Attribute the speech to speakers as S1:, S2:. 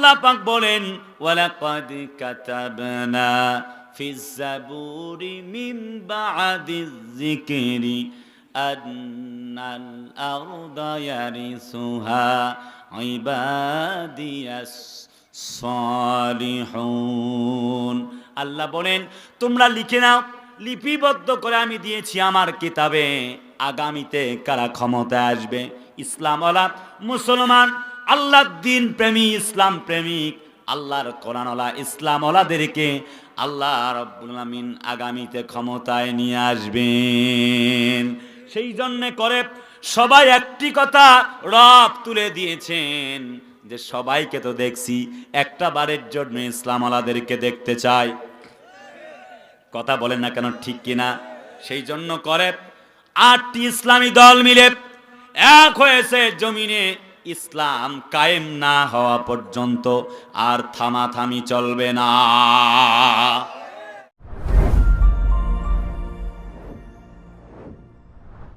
S1: আল্লাহ পাক বলেন, ওয়ালাকাদ কাতাবনা ফিজ জাবুরি মিন বাদিয যিকরি আন্নাল আরদা ইয়ারিসুহা ইবাদিয়াস সালিহুন আল্লাহ বলেন, তোমরা লিখে নাও, লিপিবদ্ধ করে আমি দিয়েছি আমার কিতাবে। আগামীতে কারা ক্ষমতায় আসবে? ইসলাম ইসলামওয়ালা, মুসলমান আল্লাহ দিন প্রেমী, ইসলাম প্রেমিক, আল্লাহর কোরআনওয়ালা, ইসলামওয়ালাদেরকে আল্লাহ আমিন আগামীতে ক্ষমতায় নিয়ে আসবেন। সেই জন্যে করে সবাই একটি কথা রব তুলে দিয়েছেন, যে সবাইকে তো দেখছি, একটা বারের জন্য ইসলামওয়ালাদেরকে দেখতে চাই। কথা বলেন না কেন, ঠিক কিনা? সেই জন্য করে আটটি ইসলামী দল মিলে এক হয়েছে জমিনে ইসলাম কায়েম না হওয়া পর্যন্ত আর থামাথামি চলবে না।